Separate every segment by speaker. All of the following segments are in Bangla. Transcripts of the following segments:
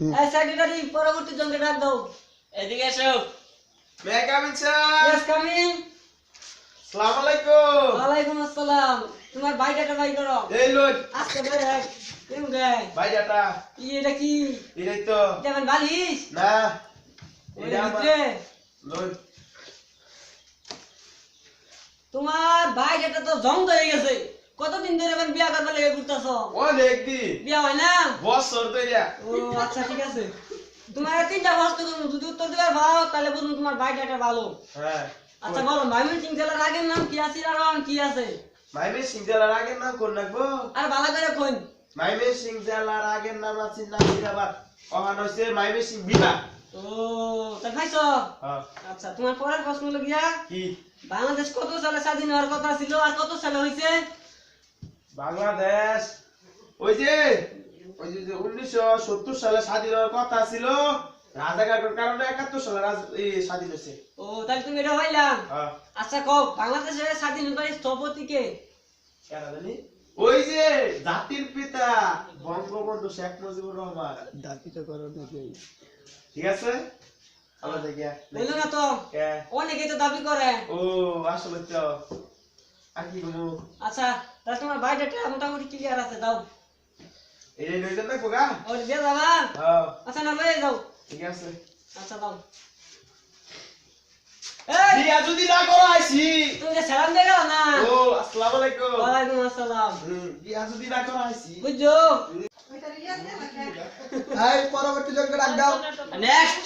Speaker 1: এই সেক্রেটারি পরবর্তী জনকে ডাক দাও।
Speaker 2: এদিকে এসো।
Speaker 3: মে স্যার
Speaker 1: ইয়েস কামিং
Speaker 3: আসসালামু আলাইকুম
Speaker 1: ওয়ালাইকুম আসসালাম। তোমার বাই করো।
Speaker 3: এই লোক
Speaker 1: আজকে বের গে
Speaker 3: ভাই ডাটা
Speaker 1: ই এটা কি?
Speaker 3: এটাই তো।
Speaker 1: যেমন বালিশ?
Speaker 3: না। এটা
Speaker 1: ভিতরে।
Speaker 3: লোক
Speaker 1: তোমার বাইকটা তো জং হয়ে গেছে। কতদিন ধরে এখন বিয়া করবার লেগে ঘুরতেছ?
Speaker 3: অনেক দিন।
Speaker 1: বিয়া হয় না?
Speaker 3: বছর তো এটা
Speaker 1: ও আচ্ছা ঠিক আছে। তোমার তিনটা বস্তু যদি উত্তর দিবার ভালো তাহলে বুঝুন তোমার বাইকটা ভালো।
Speaker 3: হ্যাঁ
Speaker 1: আচ্ছা বলো। মাইমিন সিং জেলার আগের নাম কি আছে আর কি আছে?
Speaker 3: মাইমে সিং জেলার আগের নাম কোন রাখব?
Speaker 1: আর ভালো করে কোন
Speaker 3: মাইমে সিং জেলার আগের নাম আছে নাসিরাবাদ। অহান হইছে মাইমে সিং বিবা
Speaker 1: ও তা খাইছো
Speaker 3: হ্যাঁ।
Speaker 1: আচ্ছা তোমার পরের প্রশ্ন হলো গিয়া
Speaker 3: কি?
Speaker 1: বাংলাদেশ কত সালে স্বাধীন হওয়ার কথা ছিল আর কত সালে হয়েছে
Speaker 3: বাংলাদেশ। ওই যে ওই যে উনিশশো সত্তর সালে স্বাধীন হওয়ার কথা ছিল রাজাঘাটের কারণে একাত্তর সালে স্বাধীন হয়েছে।
Speaker 1: ও তাহলে তুমি এটা হইলাম
Speaker 3: হ্যাঁ।
Speaker 1: আচ্ছা কও বাংলাদেশের স্বাধীনতার স্থপতি কে
Speaker 3: কেন জানি? ওই যে জাতির পিতা বঙ্গবন্ধু শেখ মুজিবুর রহমান।
Speaker 4: দাবিটা করো নাকি
Speaker 3: ঠিক আছে? আল্লাহ দেখিয়া
Speaker 1: বলল না তো?
Speaker 3: কে?
Speaker 1: অনেকে তো দাবি করে।
Speaker 3: ও আসলে তো। আর কি বলব
Speaker 1: আচ্ছা তাহলে তোমার মোটামুটি ক্লিয়ার আছে দাও।
Speaker 3: এই যে নইজন না কোগা
Speaker 1: ওর দিয়ে যাবা?
Speaker 3: হ্যাঁ।
Speaker 1: আচ্ছা না লয়ে যাও।
Speaker 3: ঠিক আছে।
Speaker 1: আচ্ছা দাও। এই!
Speaker 3: বিয়া যদি না করো আইছি।
Speaker 1: তুমি সালাম দিয়ে গেল না?
Speaker 3: ও আসসালামু আলাইকুম।
Speaker 1: ওয়ালাইকুম আসসালাম।
Speaker 3: হুম, বিয়া যদি না করো আইছি।
Speaker 1: বুঝছ?
Speaker 4: এই পরবর্তী জনকে ডাক দাও।
Speaker 1: নেক্সট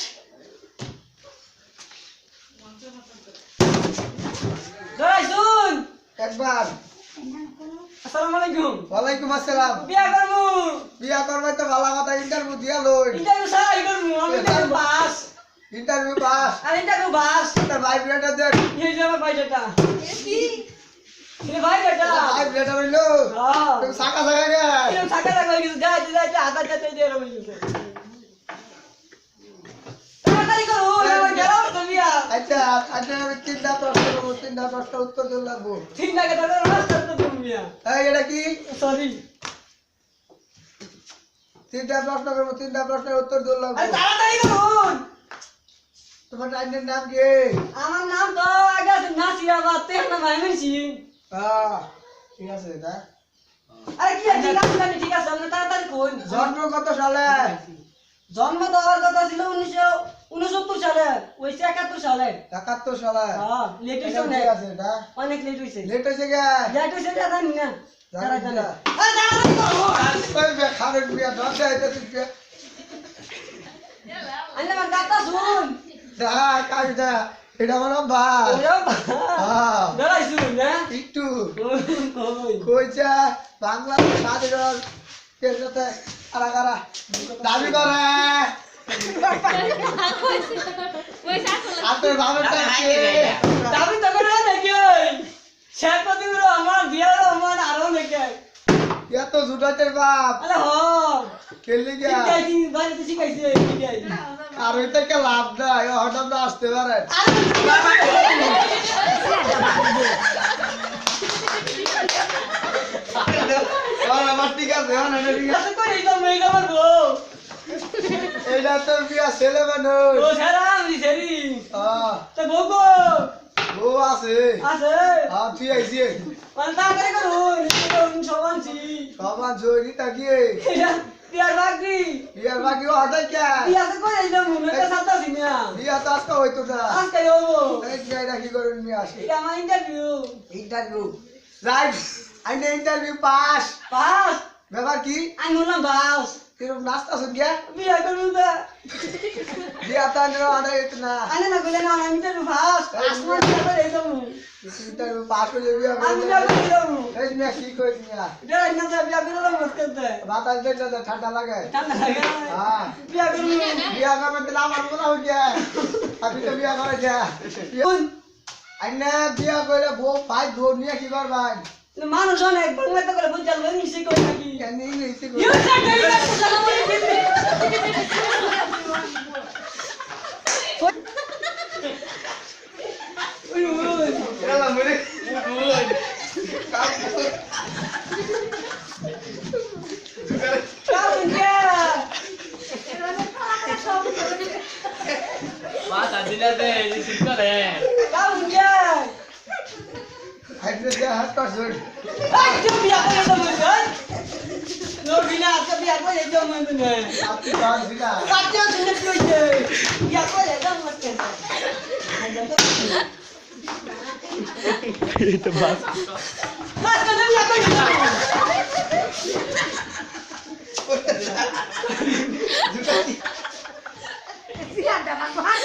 Speaker 1: জয় শুন
Speaker 4: একবার।
Speaker 1: আসসালামু আলাইকুম।
Speaker 4: ওয়ালাইকুম আসসালাম।
Speaker 1: বিয়া করব।
Speaker 4: বিয়া করবে তো ভালো কথা ইন্টারভিউ দিয়া লই।
Speaker 1: ইন্টারভিউ আমি ইন্টারভিউ পাস।
Speaker 4: Interview pass.
Speaker 1: আর ইন্টারভিউ পাস।
Speaker 4: তার ভাই ব্রেডার দেখ।
Speaker 1: এই যে আমার বাইরেটা এই বাইরেটা
Speaker 4: ভাই ব্রেডার হইল।
Speaker 1: হ্যাঁ।
Speaker 4: তুমি সাকা সাকা গে
Speaker 1: হাতা এরকম
Speaker 4: আচ্ছা আচ্ছা আমি তিনটা প্রশ্ন করব তিনটা প্রশ্ন উত্তর লাগবো।
Speaker 1: কেটে তো
Speaker 4: এটা কি?
Speaker 1: সরি
Speaker 4: তিনটা প্রশ্ন করব তিনটা প্রশ্নের উত্তর দিতে লাগবো।
Speaker 1: তাড়াতাড়ি করুন!
Speaker 4: তোমার টাইমের নাম কি?
Speaker 1: আমার নাম তো আগে আছে
Speaker 4: হ্যাঁ ঠিক আছে
Speaker 1: আরে কি আছে ঠিক আছে আপনি তাড়াতাড়ি
Speaker 4: জন্ম কত সালে?
Speaker 1: জন্ম তো হওয়ার কথা ছিল উনিশশো উনসত্তর সালে ওইসে একাত্তর সালে।
Speaker 4: একাত্তর সালে।
Speaker 1: হ্যাঁ লেট হয়েছে
Speaker 4: এটা
Speaker 1: অনেক
Speaker 4: আছে না
Speaker 1: অনেক লেট হয়েছে
Speaker 4: লেট হয়েছে গে।
Speaker 1: লেট হয়েছে এটা জানি না? তারা
Speaker 4: জানি।
Speaker 1: আরে তাড়াতাড়ি করুন
Speaker 4: ওই বে খাবেন বিয়া ধর এটা তুই
Speaker 1: আন্না আমার দাঁতটা শুন।
Speaker 4: দা কাজ দা এটা আমার হ্যাঁ
Speaker 1: দাঁড়াই শুন না
Speaker 4: একটু কইছা কারা কারা? দাবি করে।
Speaker 1: দাবি তো নাকি শেখ মুজিবুর রহমান জিয়াউর আরও নাকি
Speaker 4: এত জুটাতে বাপ।
Speaker 1: আরে হ
Speaker 4: খেললি গিয়া
Speaker 1: শিখাইছি বাড়িতে শিখাইছে
Speaker 4: আর ওই থেকে লাভ নাই হঠাৎ আসতে পারে। আমার ঠিক আছে ঠিক আছে।
Speaker 1: আচ্ছা কই এটা মেয়ে আমার গো
Speaker 4: এইটা তোর বিয়া ছেলে মানুষ
Speaker 1: ও সারা আমি সেরি
Speaker 4: হ্যাঁ
Speaker 1: তো গোগো
Speaker 4: ও আছে
Speaker 1: আছে
Speaker 4: হ্যাঁ তুই আইসি
Speaker 1: মানে তাড়াতাড়ি করুন করুন সবানছি
Speaker 4: সবার জয়নি তাকিয়ে
Speaker 1: বিয়ার বাকি
Speaker 4: বিয়ার বাকি ও হঠাৎ কে
Speaker 1: বিয়া তো কই এটা মনে তো সাতা সিনা
Speaker 4: বিয়া তো আজকে হইতো না
Speaker 1: আজকে হব
Speaker 4: এই কি করুন নিয়ে আসি
Speaker 1: এটা আমার ইন্টারভিউ
Speaker 4: ইন্টারভিউ রাইট আইনে ইন্টারভিউ পাস
Speaker 1: পাস
Speaker 4: ব্যাপার কি
Speaker 1: আমি বললাম বাস
Speaker 4: কিরম নাস্তা শুন গিয়া
Speaker 1: বিয়া করুন তো
Speaker 4: বিয়া তো আনে অর্ডার হইতো না
Speaker 1: আনে না কইলে না আমি ইন্টারভিউ পাস আসমান করে এই তো
Speaker 4: ইন্টারভিউ পাস হয়ে বিয়া
Speaker 1: আমি বিয়া করে দেবো
Speaker 4: এই মিয়া কি কই মিয়া
Speaker 1: এটা না তো বিয়া করে দেবো করতে
Speaker 4: বাতাস দেখলে তো ঠান্ডা লাগে
Speaker 1: ঠান্ডা লাগে না
Speaker 4: হ্যাঁ
Speaker 1: বিয়া করুন
Speaker 4: বিয়া করবে তাহলে আমার মনে হয় গিয়া আমি তো বিয়া করে যা আইনে বিয়া করে বউ ভাই বউ নিয়ে কি করবাই
Speaker 1: মানুষ অনেক বাংলা তো করে বুঝাল ইংলিশে কই নাকি?
Speaker 4: English
Speaker 1: you
Speaker 4: hasta söyle.
Speaker 1: Ay çok bir yapma yapamıyorum lan. Nur bina hasta bir yapma yapamıyorum ne. Attı kan
Speaker 4: bina. Kaçıyor seni
Speaker 1: köyde. Yapma yapamaz kendine. İşte bas. Bas kadar yapma yapamıyorum. Silah da bak.